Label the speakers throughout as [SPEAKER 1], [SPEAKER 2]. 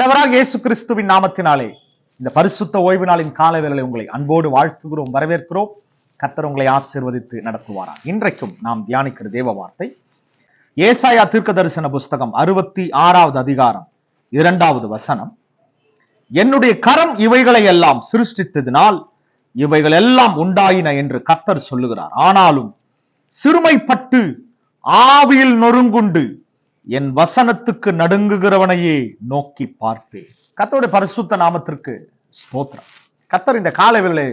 [SPEAKER 1] ஆண்டவராக இயேசு கிறிஸ்துவின் நாமத்தினாலே இந்த பரிசுத்த ஓய்வு நாளின் கால வேளையில் உங்களை அன்போடு வாழ்த்துகிறோம் வரவேற்கிறோம். கத்தர் உங்களை ஆசிர்வதித்து நடத்துவாரா இன்றைக்கும் நாம் தியானிக்கிற தேவ வார்த்தை ஏசாயா தீர்க்க தரிசன புஸ்தகம் அறுபத்தி ஆறாவது அதிகாரம் இரண்டாவது வசனம். என்னுடைய கரம் இவைகளை எல்லாம் சிருஷ்டித்ததினால் இவைகள் எல்லாம் உண்டாயின என்று கத்தர் சொல்லுகிறார். ஆனாலும் சிறுமைப்பட்டு ஆவியில் நொறுங்குண்டு என் வசனத்துக்கு நடுங்குகிறவனையே நோக்கி பார்ப்பேன். கத்தருடைய பரிசுத்த நாமத்திற்கு ஸ்தோத்திரம். கத்தர் இந்த காலவிலே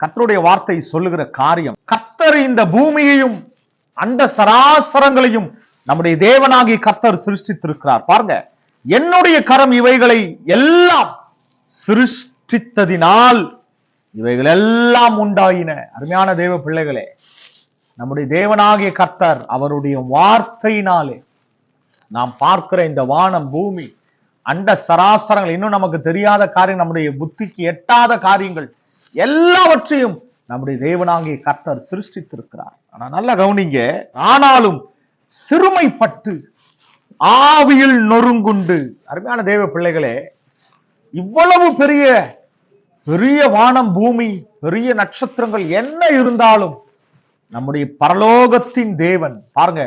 [SPEAKER 1] கத்தருடைய வார்த்தை சொல்லுகிற காரியம் கத்தர் இந்த பூமியையும் அண்ட சராசரங்களையும் நம்முடைய தேவனாகி கத்தர் சிருஷ்டித்திருக்கிறார். பாருங்க என்னுடைய கரம் இவைகளை எல்லாம் சிருஷ்டித்ததினால் இவைகள் எல்லாம் உண்டாயின. அருமையான தேவ பிள்ளைகளே நம்முடைய தேவனாகிய கர்த்தர் அவருடைய வார்த்தையினாலே நாம் பார்க்கிற இந்த வானம் பூமி அண்ட சராசரங்கள் இன்னும் நமக்கு தெரியாத காரியம் நம்முடைய புத்திக்கு எட்டாத காரியங்கள் எல்லாவற்றையும் நம்முடைய தேவனாகிய கர்த்தர் சிருஷ்டித்திருக்கிறார். ஆனா நல்லா கவனிங்க ஆனாலும் சிறுமைப்பட்டு ஆவியில் நொறுங்குண்டு. அருமையான தேவ பிள்ளைகளே இவ்வளவு பெரிய பெரிய வானம் பூமி பெரிய நட்சத்திரங்கள் என்ன இருந்தாலும் நம்முடைய பரலோகத்தின் தேவன் பாருங்க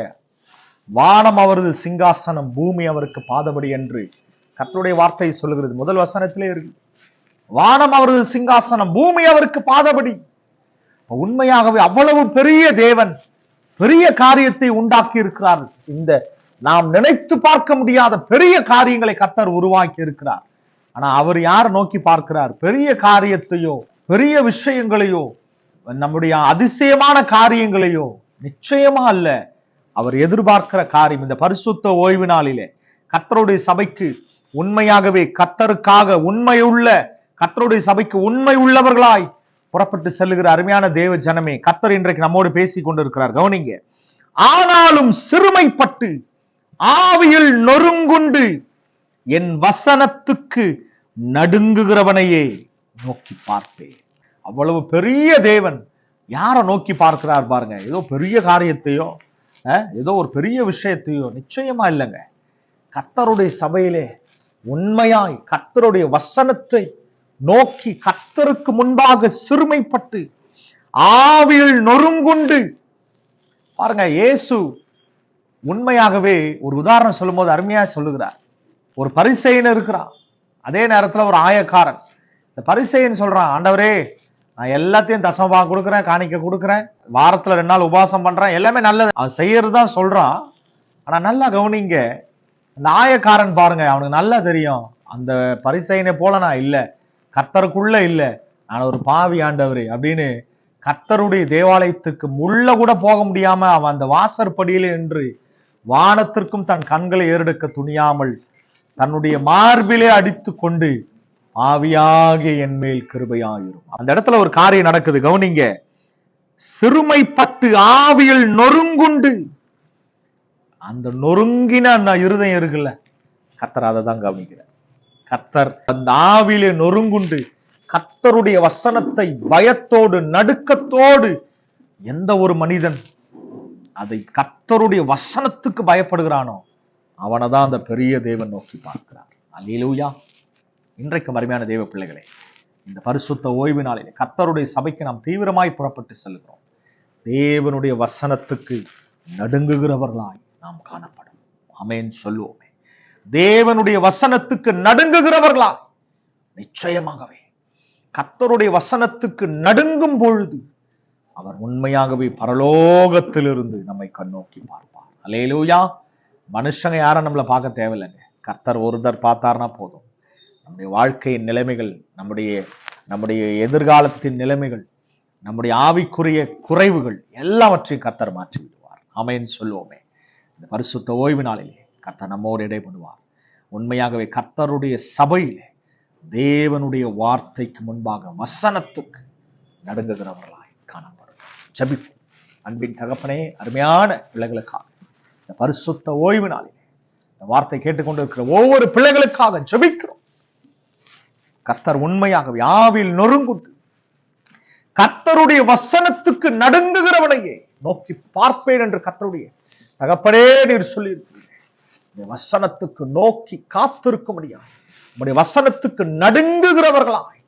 [SPEAKER 1] வானம் அவரது சிங்காசனம் பூமி அவருக்கு பாதபடி என்று கற்றுடைய வார்த்தை சொல்லுகிறது. முதல் வசனத்திலே இருக்கு. வானம் அவரது சிங்காசனம் பூமி அவருக்கு பாதபடி. உண்மையாகவே அவ்வளவு பெரிய தேவன் பெரிய காரியத்தை உண்டாக்கி இருக்கிறார் இந்த நாம் நினைத்து பார்க்க முடியாத பெரிய காரியங்களை கத்தர் உருவாக்கி இருக்கிறார் ஆனா அவர் யார் நோக்கி பார்க்கிறார்? பெரிய காரியத்தையோ பெரிய விஷயங்களையோ நம்முடைய அதிசயமான காரியங்களையோ நிச்சயமா அல்ல. அவர் எதிர்பார்க்கிற காரியம். இந்த பரிசுத்த ஓய்வு நாளிலே கத்தருடைய சபைக்கு உண்மையாகவே கத்தருக்காக உண்மையுள்ள கத்தருடைய சபைக்கு உண்மை உள்ளவர்களாய் புறப்பட்டு செல்லுகிற அருமையான தேவ ஜனமே கத்தர் இன்றைக்கு நம்மோடு பேசிக் கொண்டிருக்கிறார். கவனிங்க ஆனாலும் சிறுமைப்பட்டு ஆவியில் நொறுங்குண்டு என் வசனத்துக்கு நடுங்குகிறவனையே நோக்கி பார்ப்பேன் அவ்வளவு பெரிய தேவன் யாரை நோக்கி பார்க்கிறார் பாருங்க. ஏதோ பெரிய காரியத்தையோ ஏதோ ஒரு பெரிய விஷயத்தையோ நிச்சயமா இல்லைங்க. கர்த்தருடைய சபையிலே உண்மையாய் கர்த்தருடைய வசனத்தை நோக்கி கர்த்தருக்கு முன்பாக சிறுமைப்பட்டு ஆவியில் நொறுங்குண்டு. பாருங்க இயேசு உண்மையாகவே ஒரு உதாரணம் சொல்லும்போது அருமையா சொல்லுகிறார். ஒரு பரிசைன்னு இருக்கிறான். அதே நேரத்துல ஒரு ஆயக்காரன். இந்த பரிசைன்னு சொல்றான் ஆண்டவரே நான் எல்லாத்தையும் தசமபா கொடுக்குறேன் காணிக்க கொடுக்குறேன் வாரத்தில் ரெண்டு நாள் உபாசம் பண்ணுறேன் எல்லாமே நல்லது. அவன் செய்யறது தான் சொல்கிறான் ஆனால் நல்லா கவனிங்க அந்த ஆயக்காரன் பாருங்க அவனுக்கு நல்லா தெரியும். அந்த பரிசையனை போல நான் இல்லை கர்த்தருக்குள்ள இல்லை. நான் ஒரு பாவி ஆண்டவர் அப்படின்னு கர்த்தருடைய தேவாலயத்துக்கு முள்ள கூட போக முடியாம அவன் அந்த வாசற்படியில் நின்று வானத்திற்கும் தன் கண்களை ஏறெடுக்க துணியாமல் தன்னுடைய மார்பிலே அடித்து கொண்டு ஆவியாகிய என் மேல் கிருபையாயிரும். அந்த இடத்துல ஒரு காரியம் நடக்குது. கவனிங்க. சிறுமைப்பட்டு ஆவியில் நொறுங்குண்டு. அந்த நொறுங்கின இருதயம் இருக்குல்ல? கத்தர் அதை தான் கவனிக்கிறார். கத்தர் அந்த ஆவிலே நொறுங்குண்டு. கத்தருடைய வசனத்தை பயத்தோடு நடுக்கத்தோடு எந்த ஒரு மனிதன் அதை கத்தருடைய வசனத்துக்கு பயப்படுகிறானோ அவனை தான் அந்த பெரிய தேவன் நோக்கி பார்க்கிறார். அல்லேலூயா. இன்றைக்கு அருமையான தேவ பிள்ளைகளே இந்த பரிசுத்த ஓய்வு நாளிலே கர்த்தருடைய சபைக்கு நாம் தீவிரமாய் புறப்பட்டு செல்கிறோம். தேவனுடைய வசனத்துக்கு நடுங்குகிறவர்களாய் நாம் காணப்படும். அமேன் சொல்லுவோமே. தேவனுடைய வசனத்துக்கு நடுங்குகிறவர்களா நிச்சயமாகவே கர்த்தருடைய வசனத்துக்கு நடுங்கும் பொழுது அவர் உண்மையாகவே பரலோகத்திலிருந்து நம்மை கண்ணோக்கி பார்ப்பார். அலையிலூயா மனுஷங்க யாரும் நம்மளை பார்க்க தேவையில்லைங்க. கர்த்தர் ஒருதர் பார்த்தார்னா போதும். நம்முடைய வாழ்க்கையின் நிலைமைகள் நம்முடைய நம்முடைய எதிர்காலத்தின் நிலைமைகள் நம்முடைய ஆவிக்குரிய குறைவுகள் எல்லாவற்றையும் கத்தர் மாற்றி விடுவார் அமைன்னு சொல்லுவோமே. இந்த பரிசுத்த ஓய்வு நாளிலே கத்தர் நம்மோடு இடைப்படுவார் உண்மையாகவே கத்தருடைய சபையிலே தேவனுடைய வார்த்தைக்கு முன்பாக வசனத்துக்கு நடுங்குகிறவர்களாய் காணப்படும் ஜபிப்போம். அன்பின் தகப்பனே அருமையான பிள்ளைகளுக்காக இந்த பரிசுத்த ஓய்வு நாளிலே இந்த வார்த்தை கேட்டுக்கொண்டிருக்கிற ஒவ்வொரு பிள்ளைகளுக்காக ஜபிக்கிறோம். கர்த்தர் உண்மையாக யாவில் நொறுங்குண்டு. கர்த்தருடைய வசனத்துக்கு நடுங்குகிறவனையே நோக்கி பார்ப்பேன் என்று கர்த்தருடைய தகப்பனே நீர் சொல்லியிருக்கிறீர்கள் வசனத்துக்கு நோக்கி காத்திருக்க முடியாது உம்முடைய வசனத்துக்கு நடுங்குகிறவர்களாய்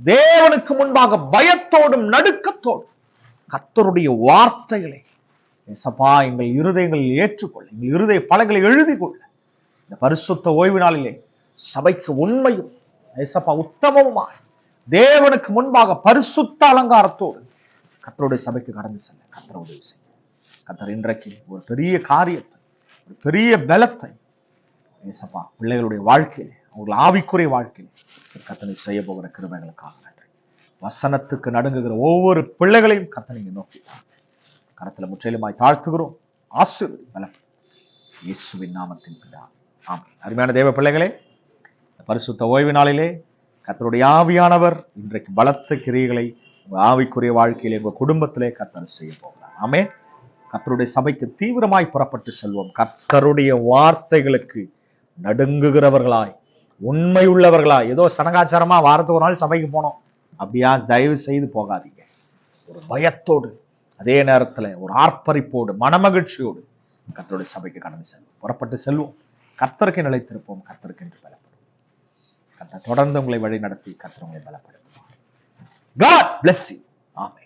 [SPEAKER 1] தேவனுக்கு முன்பாக பயத்தோடும் நடுக்கத்தோடும் கர்த்தருடைய வார்த்தைகளை சபா எங்கள் இருதயங்களில் ஏற்றுக்கொள்ள எங்கள் இருதய பலகளை எழுதி கொள்ள இந்த பரிசுத்த ஓய்வு நாளிலே சபைக்கு உண்மையும் ஏசப்பா உத்தமமாய் தேவனுக்கு முன்பாக பரிசுத்த அலங்காரத்தோடு கத்தருடைய சபைக்கு கடந்து செல்ல கத்தர உதவி செய்யும் கத்தர் இன்றைக்கு ஒரு பெரிய காரியத்தை ஒரு பெரிய பலத்தை ஏசப்பா பிள்ளைகளுடைய வாழ்க்கையிலே அவர்கள் ஆவிக்குறை வாழ்க்கையில் கத்தனை செய்ய போகிற கிருமைகளுக்காக நன்றி. வசனத்துக்கு நடுங்குகிற ஒவ்வொரு பிள்ளைகளையும் கத்தனை நோக்கி கரத்தில் முற்றிலுமாய் தாழ்த்துகிறோம். ஆசீர்வதி பலம் இயேசுவின் நாமத்தின் பிதா. ஆம் அருமையான தேவ பிள்ளைகளே பரிசுத்த ஓய்வு நாளிலே ஆவியானவர் இன்றைக்கு பலத்த கிரியைகளை உங்கள் ஆவிக்குரிய வாழ்க்கையிலே உங்கள் குடும்பத்திலே கத்தர் செய்ய போகிறார். ஆமே கத்தருடைய சபைக்கு தீவிரமாய் புறப்பட்டு செல்வோம். கத்தருடைய வார்த்தைகளுக்கு நடுங்குகிறவர்களாய் உண்மை உள்ளவர்களாய் ஏதோ சனகாச்சாரமா வாரத்துக்கு ஒரு நாள் சபைக்கு போனோம். அப்படியா தயவு செய்து போகாதீங்க. ஒரு பயத்தோடு அதே நேரத்தில் ஒரு ஆர்ப்பரிப்போடு மனமகிழ்ச்சியோடு கத்தருடைய சபைக்கு கடந்து செல்வோம். புறப்பட்டு செல்வோம். கத்தருக்கு நிலைத்திருப்போம். கத்தருக்கு என்று பலப்படுவோம் கத்த தொடர்ந்து உங்களை வழி நடத்தி கத்த உங்களை பலப்படுத்துவார். காட் பிளஸ் யூ ஆமே